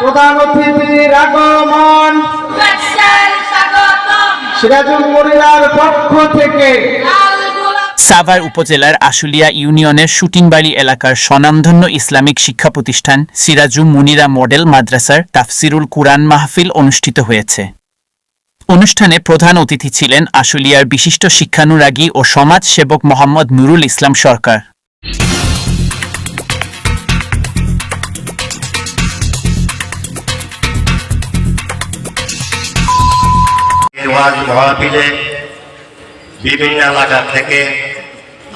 প্রধান অতিথির আগমন। সিরাজুল মনিরার পক্ষ থেকে। সাভার উপজেলার আশুলিয়া ইউনিয়নের শুটিংবাড়ি এলাকার স্বনামধন্য ইসলামিক শিক্ষা প্রতিষ্ঠান সিরাজু মুনিরা মডেল মাদ্রাসার তাফসিরুল কুরআন মাহফিল অনুষ্ঠিত হয়েছে। অনুষ্ঠানে প্রধান অতিথি ছিলেন আশুলিয়ার বিশিষ্ট শিক্ষানুরাগী ও সমাজ সেবক মোহাম্মদ নুরুল ইসলাম সরকার। ওয়াজ মহাবিলে বিভিন্ন এলাকা থেকে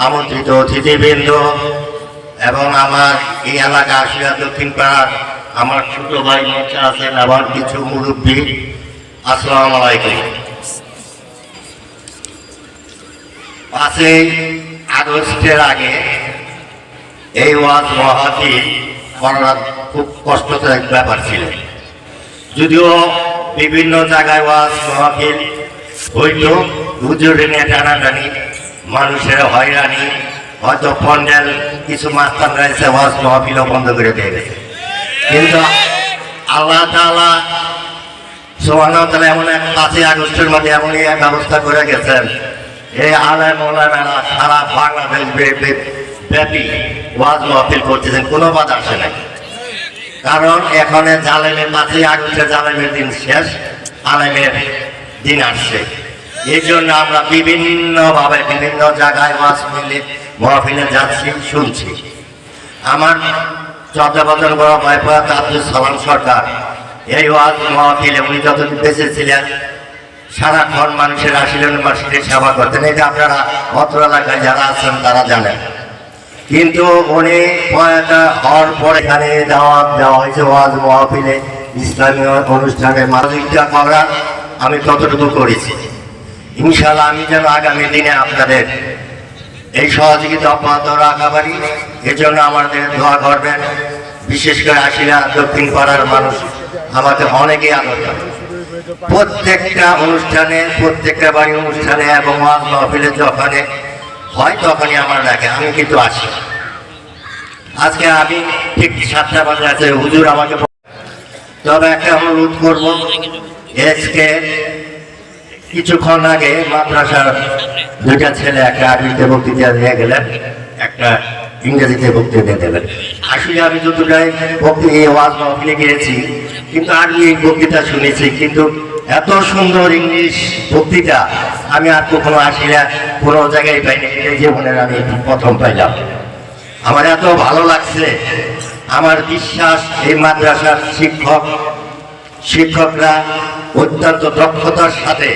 আমন্ত্রিত অতিথিবৃন্দ এবং আমার এই এলাকা আসিয়া দক্ষিণ পাড়ার আমার ছোট ভাই মঞ্চে আছেন আবার কিছু মুরব্বী। আসসালাম আলাইকুম। পাঁচই আগস্টের আগে এই ওয়াজ মহাবিল করা খুব কষ্টদায়ক ব্যাপার ছিল। যদিও বিভিন্ন জায়গায় ওয়াজ মহাফিল হইতো হুজুরে নিয়ে টানাটানি, মানুষের হয়রানি। হয়তো পন্ডেল কিছু মাস্টার রয়েছে ওয়াজ মহাফিলও বন্ধ করে দিয়ে গেছে। কিন্তু আল্লাহ তাআলা সোহান তালা এমন এক পাঁচই আগস্টের মধ্যে এমনই এক ব্যবস্থা করে গেছেন। এই আলয় মৌলানারা সারা বাংলাদেশ ব্যাপী ওয়াজ মহাফিল করতেছেন, কোনো বাধা আসে নাই। কারণ এখানে জালেমের মাঝে আগস্টে জালেমের দিন শেষ, আলেমের দিন আসছে। এই জন্য আমরা বিভিন্নভাবে বিভিন্ন জায়গায় মাছ মিলে মহফিলে যাচ্ছি, শুনছি। আমার বছর বড় ভাইপাত আব্দুল সালাম সরকার, এই ওয়াজ মহফিলে উনি যতদিন বেঁচে ছিলেন, সারাক্ষণ মানুষের আসিলেন মানুষের সেবা করতেন। এটা আপনারা অত্র এলাকায় যারা আছেন তারা জানেন। কিন্তু উনি পয়টা হওয়ার পর এখানে দাওয়াত দেওয়া হয়েছে ওয়াজ মহাফিলে, ইসলামী অনুষ্ঠানে মানবিকতা করা আমি ততটুকু করেছি? ইনশাল্লাহ আমি যেন আগামী দিনে আপনাদের এই সহযোগিতা অব্যাহত রাখা পারি। এজন্য আমাদের দোয়া করবেন। বিশেষ করে আসিলা দক্ষিণ পাড়ার মানুষ আমাকে অনেকেই আদর প্রত্যেকটা অনুষ্ঠানে, প্রত্যেকটা বাড়ি অনুষ্ঠানে এবং মহফিলে যখনে হয় তখনই আমার ডাকে। আমি কিন্তু আসি। আজকে আমি ঠিক সাতটা বাজে আছে। হুজুর আমাকে তবে একটা অনুরোধ করব। আজকে কিছুক্ষণ আগে মাদ্রাসার দুইটা ছেলে, একটা আরবিতে বক্তৃতা দিয়ে গেলেন, একটা ইংরেজিতে বক্তৃতা দেবেন আসলে আমি যতটাই বক্তৃ, এই ওয়াজ মহফিলে গিয়েছি, কিন্তু আরবি বক্তৃতা শুনেছি, কিন্তু এত সুন্দর ইংলিশ বক্তৃতা আমি আর কখনো আসি না, কোনো জায়গায় পাইনি। এই জীবনের আমি প্রথম পাইলাম। আমার এত ভালো লাগছে, আমার বিশ্বাস, এই মাদ্রাসার শিক্ষক, শিক্ষকরা অত্যন্ত দক্ষতার সাথে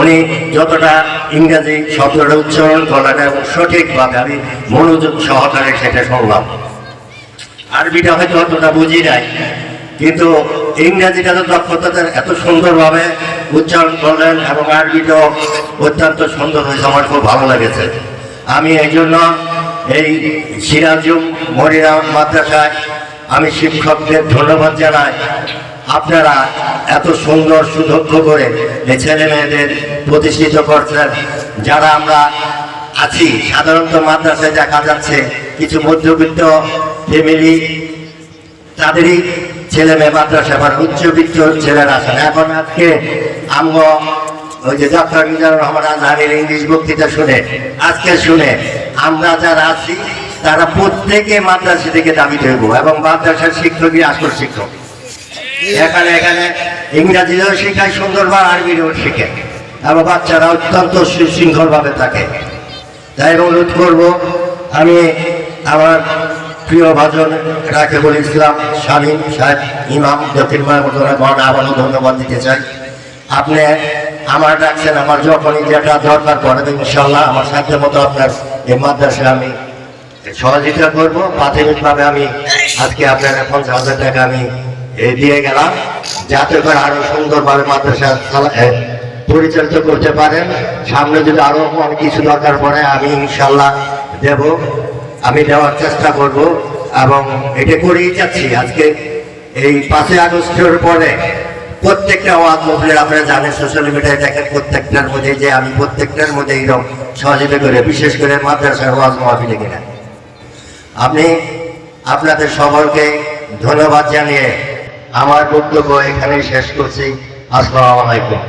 উনি যতটা ইংরেজি শব্দটা উচ্চারণ করাটা সঠিকভাবে আমি মনোযোগ সহকারে সেটা শুনলাম। আরবিটা হয়তো অতটা বুঝি নাই, কিন্তু ইংরেজিটা তো দক্ষতাদের এত সুন্দরভাবে উচ্চারণ করলেন এবং আরবিটাও অত্যন্ত সুন্দর হয়েছে, আমার খুব ভালো লেগেছে। আমি এই জন্য এই সিরাজুম মরিরাম মাদ্রাসায় আমি শিক্ষকদের ধন্যবাদ জানাই। আপনারা এত সুন্দর সুদক্ষ করে এই ছেলে মেয়েদের প্রতিষ্ঠিত করছেন, যারা আমরা আছি, সাধারণত মাদ্রাসায় দেখা যাচ্ছে কিছু মধ্যবিত্ত ফ্যামিলি, তাদেরই ছেলে মেয়ে মাদ্রাসা আবার উচ্চবিত্ত ছেলেরা আসেন এখন আজকে আমরা ওই যে ডক্টর মিজানুর রহমান আজহারের ইংলিশ বক্তৃতা শুনে, আজকে শুনে আমরা যারা আছি, তারা প্রত্যেকে মাদ্রাসা থেকে দাবি হইব এবং মাদ্রাসার শিক্ষকই আসল শিক্ষক। এখানে এখানে। ইংরাজিও শেখায়, সুন্দরভাবে আরবিও শেখে। আমার বাচ্চারা অত্যন্ত সুশৃঙ্খলভাবে থাকে। তাই অনুরোধ করব, আমি আমার প্রিয় ভাজন রাকেবুল ইসলাম শামীম সাহেব ইমাম দক্ষিণ মহানগর আবারও ধন্যবাদ দিতে চাই। আপনি আমার ডাকছেন, আমার যখনই যেটা দরকার তো ইনশাল্লাহ আমার সাধ্য মতো আপনার এই মাদ্রাসায় আমি সহযোগিতা করব। প্রাথমিকভাবে আমি আজকে আপনার পঞ্চাশ হাজার টাকা আমি এ, দিয়ে গেলাম। যাতে করে আরও সুন্দরভাবে মাদ্রাসা চালা- পরিচালিত করতে পারেন। সামনে যদি আরও অনেক কিছু দরকার পড়ে আমি ইনশাল্লাহ দেব। আমি দেওয়ার চেষ্টা করব এবং এটা করেই যাচ্ছি। আজকে এই পাঁচই আগস্টের পরে প্রত্যেকটা ওয়াজ মহলের আপনারা জানেন সোশ্যাল মিডিয়ায় দেখেন প্রত্যেকটার মধ্যে যে আমি প্রত্যেকটার মধ্যে এইরকম সহযোগিতা করে বিশেষ করে মাদ্রাসার ওয়াজ মহাফিলে কিনা আপনি আপনাদের সকলকে ধন্যবাদ জানিয়ে আমার বক্তব্য এখানে শেষ করছি। আসসালামু আলাইকুম।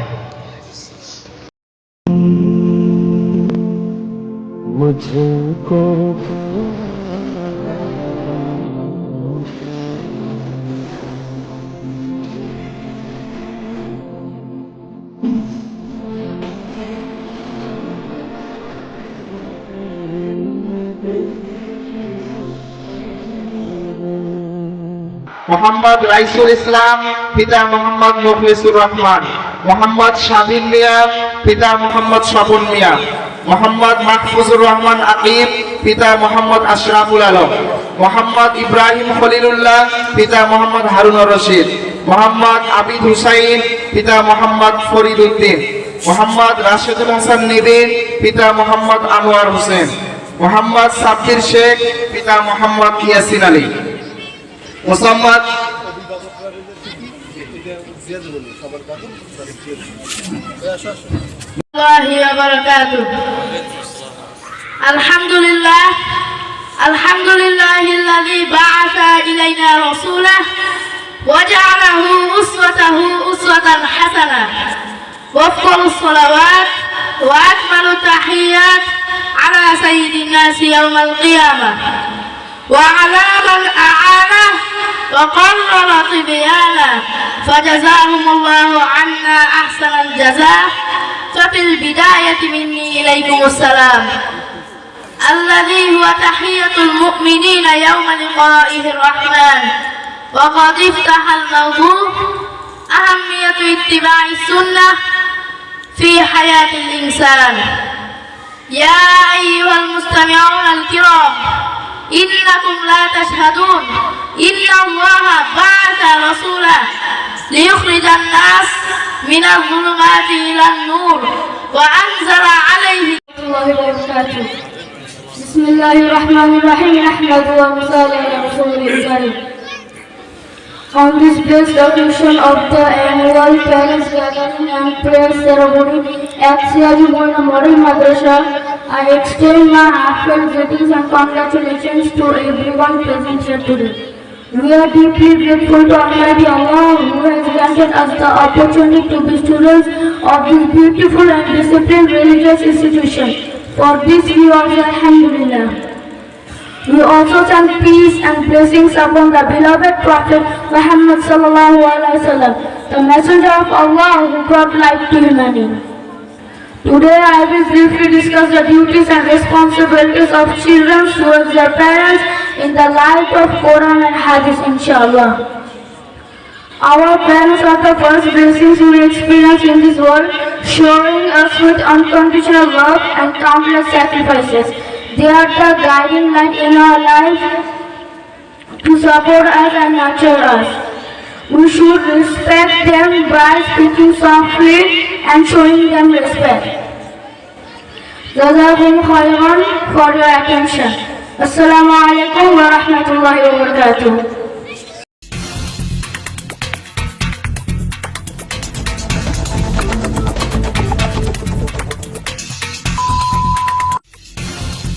মোহাম্মদ রাইসুল ইসলাম, পিতা মোহাম্মদ মুখলিসুর রহমান, মোহাম্মদ স্বাধীন মিয়া, পিতা মোহাম্মদ স্বপন মিয়া, মোহাম্মদ মাহফুজুর রহমান আকিব, পিতা মোহাম্মদ আশরাফুল আলম, মোহাম্মদ ইব্রাহিম খলিলুল্লাহ, পিতা মোহাম্মদ হারুন রশিদ, মোহাম্মদ আবিদ হুসাইন, পিতা মোহাম্মদ ফরিদ উদ্দিন মোহাম্মদ রাশেদুল হাসান নিবিন পিতা মোহাম্মদ আনোয়ার হোসেন, মোহাম্মদ সাব্বির শেখ, পিতা Mohammad Yasin Ali. Mosammat الله وبركاته الحمد لله الحمد لله الذي بعث إلينا رسوله وجعله أسوته أسوة حسنة وافضل الصلوات وأكمل التحيات على سيد الناس يوم القيامة وعلى من أعانه وقرر طبيانه فجزاهم الله عنا أحسن الجزاء ففي البداية مني إليكم السلام. الذي هو تحية المؤمنين يوم لقائه الرحمن. وقد افتح الموضوع أهمية اتباع السنة في حياة الإنسان. يا أيها المستمعون الكرام إنكم لا تشهدون إن الله بعث رسوله ليخرج الناس من الظلمات إلى النور وأنزل عليه الله وبركاته بسم الله الرحمن الرحيم. نحمد ونصلي على رسوله الكريم On this blessed occasion of the annual parents gathering and prayer ceremony at Siaji Model Madrasa, I extend my heartfelt greetings and congratulations to everyone present here today. We are deeply grateful to Almighty Allah who has granted us the opportunity to be students of this beautiful and disciplined religious institution. For this we also Alhamdulillah. We also thank peace and blessings upon the beloved Prophet Muhammad the messenger of Allah who brought light to humanity. Today I will briefly discuss the duties and responsibilities of children towards their parents in the light of Quran and Hadith inshallah. Our parents are the first blessings we experience in this world, showing us with unconditional love and countless sacrifices. They are the guiding light in our lives to support us and nurture us. We should respect them by speaking softly and showing them respect. Jazakum khairan for your attention.